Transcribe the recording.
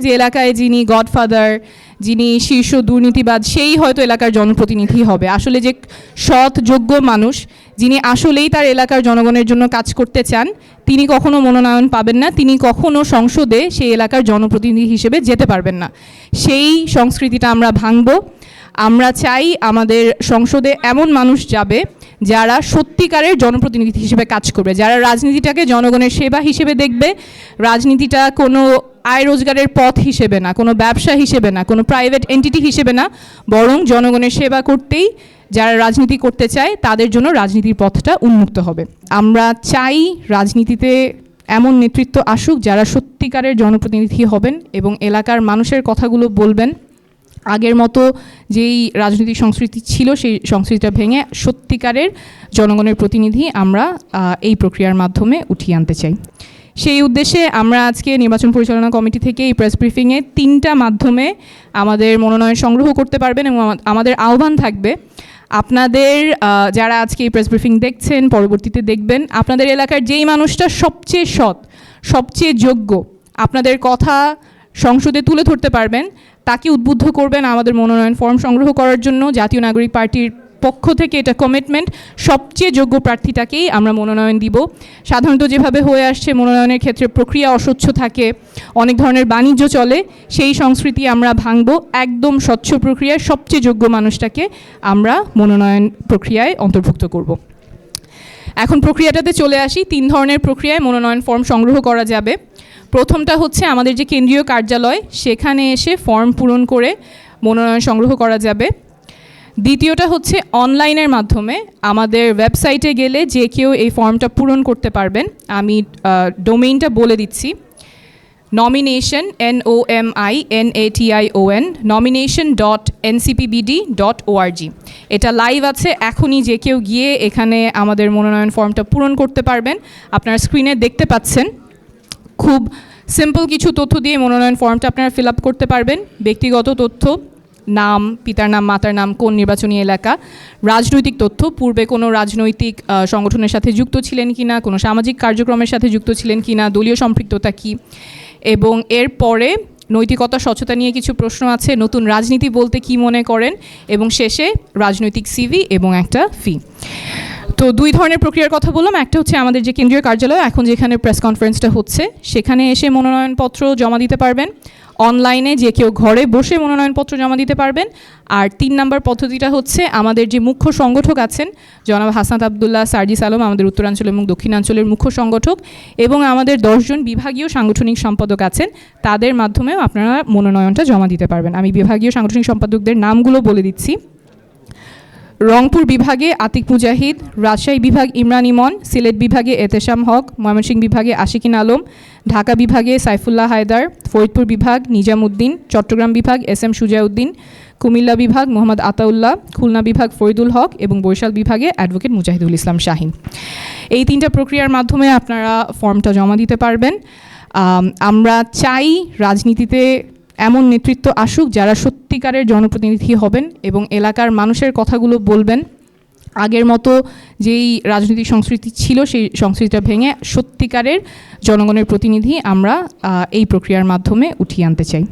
যে এলাকায় যিনি গডফাদার, যিনি শীর্ষ দুর্নীতিবাদ, সেই হয়তো এলাকার জনপ্রতিনিধি হবে। আসলে যে সৎ, যোগ্য মানুষ, যিনি আসলেই তার এলাকার জনগণের জন্য কাজ করতে চান, তিনি কখনো মনোনয়ন পাবেন না, তিনি কখনো সংসদে সেই এলাকার জনপ্রতিনিধি হিসেবে যেতে পারবেন না। সেই সংস্কৃতিটা আমরা ভাঙব। আমরা চাই আমাদের সংসদে এমন মানুষ যাবে, যারা সত্যিকারের জনপ্রতিনিধি হিসেবে কাজ করবে, যারা রাজনীতিটাকে জনগণের সেবা হিসেবে দেখবে। রাজনীতিটা কোনো আয় রোজগারের পথ হিসেবে না, কোনো ব্যবসা হিসেবে না, কোনো প্রাইভেট এন্টিটি হিসেবে না, বরং জনগণের সেবা করতেই যারা রাজনীতি করতে চায়, তাদের জন্য রাজনীতির পথটা উন্মুক্ত হবে। আমরা চাই রাজনীতিতে এমন নেতৃত্ব আসুক যারা সত্যিকারের জনপ্রতিনিধি হবেন এবং এলাকার মানুষের কথাগুলো বলবেন। আগের মতো যেই রাজনৈতিক সংস্কৃতি ছিল, সেই সংস্কৃতিটা ভেঙে সত্যিকারের জনগণের প্রতিনিধি আমরা এই প্রক্রিয়ার মাধ্যমে উঠিয়ে আনতে চাই। সেই উদ্দেশ্যে আমরা আজকে নির্বাচন পরিচালনা কমিটি থেকে এই প্রেস ব্রিফিংয়ে তিনটা মাধ্যমে আমাদের মনোনয়ন সংগ্রহ করতে পারবেন এবং আমাদের আহ্বান থাকবে। আপনাদের যারা আজকে এই প্রেস ব্রিফিং দেখছেন, পরবর্তীতে দেখবেন, আপনাদের এলাকার যেই মানুষটা সবচেয়ে সৎ, সবচেয়ে যোগ্য, আপনাদের কথা সংসদে তুলে ধরতে পারবেন, তাকে উদ্বুদ্ধ করবেন আমাদের মনোনয়ন ফর্ম সংগ্রহ করার জন্য জাতীয় নাগরিক পার্টির পক্ষ থেকে এটা কমিটমেন্ট সবচেয়ে যোগ্য প্রার্থীটাকেই আমরা মনোনয়ন দিব। সাধারণত যেভাবে হয়ে আসছে মনোনয়নের ক্ষেত্রে প্রক্রিয়া অস্বচ্ছ থাকে, অনেক ধরনের বাণিজ্য চলে, সেই সংস্কৃতি আমরা ভাঙব, একদম স্বচ্ছ প্রক্রিয়ায় সবচেয়ে যোগ্য মানুষটাকে আমরা মনোনয়ন প্রক্রিয়ায় অন্তর্ভুক্ত করব। এখন প্রক্রিয়াটাতে চলে আসি, তিন ধরনের প্রক্রিয়ায় মনোনয়ন ফর্ম সংগ্রহ করা যাবে। প্রথমটা হচ্ছে আমাদের যে কেন্দ্রীয় কার্যালয়, সেখানে এসে ফর্ম পূরণ করে মনোনয়ন সংগ্রহ করা যাবে। দ্বিতীয়টা হচ্ছে অনলাইনের মাধ্যমে আমাদের ওয়েবসাইটে গেলে যে কেউ এই ফর্মটা পূরণ করতে পারবেন। আমি ডোমেইনটা বলে দিচ্ছি। Nomination N O M I N A T I O N nomination dot NCPBD dot ORG এটা লাইভ আছে, এখনই যে কেউ গিয়ে এখানে আমাদের মনোনয়ন ফর্মটা পূরণ করতে পারবেন। আপনারা স্ক্রিনে দেখতে পাচ্ছেন। খুব সিম্পল কিছু তথ্য দিয়ে মনোনয়ন ফর্মটা আপনারা ফিল আপ করতে পারবেন। ব্যক্তিগত তথ্য নাম, পিতার নাম, মাতার নাম কোন নির্বাচনী এলাকা? রাজনৈতিক তথ্য, পূর্বে কোনো রাজনৈতিক সংগঠনের সাথে যুক্ত ছিলেন কি না কোনো সামাজিক কার্যক্রমের সাথে যুক্ত ছিলেন কি না দলীয় সম্পৃক্ততা কী? এবং এরপরে নৈতিকতা, স্বচ্ছতা নিয়ে কিছু প্রশ্ন আছে, নতুন রাজনীতি বলতে কি মনে করেন? এবং শেষে রাজনৈতিক সিভি এবং একটা ফি। তো দুই ধরনের প্রক্রিয়ার কথা বললাম। একটা হচ্ছে আমাদের যে কেন্দ্রীয় কার্যালয়, এখন যেখানে প্রেস কনফারেন্সটা হচ্ছে, সেখানে এসে মনোনয়নপত্র জমা দিতে পারবেন। অনলাইনে যে কেউ ঘরে বসে মনোনয়নপত্র জমা দিতে পারবেন। আর তিন নম্বর পদ্ধতিটা হচ্ছে আমাদের যে মুখ্য সংগঠক আছেন, জনাব হাসনাত আবদুল্লাহ, সার্জিস আলম, আমাদের উত্তরাঞ্চল এবং দক্ষিণাঞ্চলের মুখ্য সংগঠক এবং আমাদের দশজন বিভাগীয় সাংগঠনিক সম্পাদক আছেন, তাদের মাধ্যমেও আপনারা মনোনয়নটা জমা দিতে পারবেন। আমি বিভাগীয় সাংগঠনিক সম্পাদকদের নামগুলো বলে দিচ্ছি। রংপুর বিভাগে আতিক মুজাহিদ, রাজশাহী বিভাগ ইমরান ইমন, সিলেট বিভাগে এতেশাম হক, ময়মনসিংহ বিভাগে আশিকিন আলম, ঢাকা বিভাগে সাইফুল্লাহ হায়দার, ফরিদপুর বিভাগ নিজামুদ্দিন, চট্টগ্রাম বিভাগ এস এম সুজাউদ্দিন, কুমিল্লা বিভাগ মোহাম্মদ আতাউল্লাহ, খুলনা বিভাগ ফরিদুল হক এবং বরিশাল বিভাগে অ্যাডভোকেট মুজাহিদুল ইসলাম শাহিন। এই তিনটা প্রক্রিয়ার মাধ্যমে আপনারা ফর্মটা জমা দিতে পারবেন। আমরা চাই রাজনীতিতে এমন নেতৃত্ব আসুক যারা সত্যিকারের জনপ্রতিনিধি হবেন এবং এলাকার মানুষের কথাগুলো বলবেন। আগের মতো যেই রাজনৈতিক সংস্কৃতি ছিল, সেই সংস্কৃতিটা ভেঙে সত্যিকারের জনগণের প্রতিনিধি আমরা এই প্রক্রিয়ার মাধ্যমে উঠিয়ে আনতে চাই।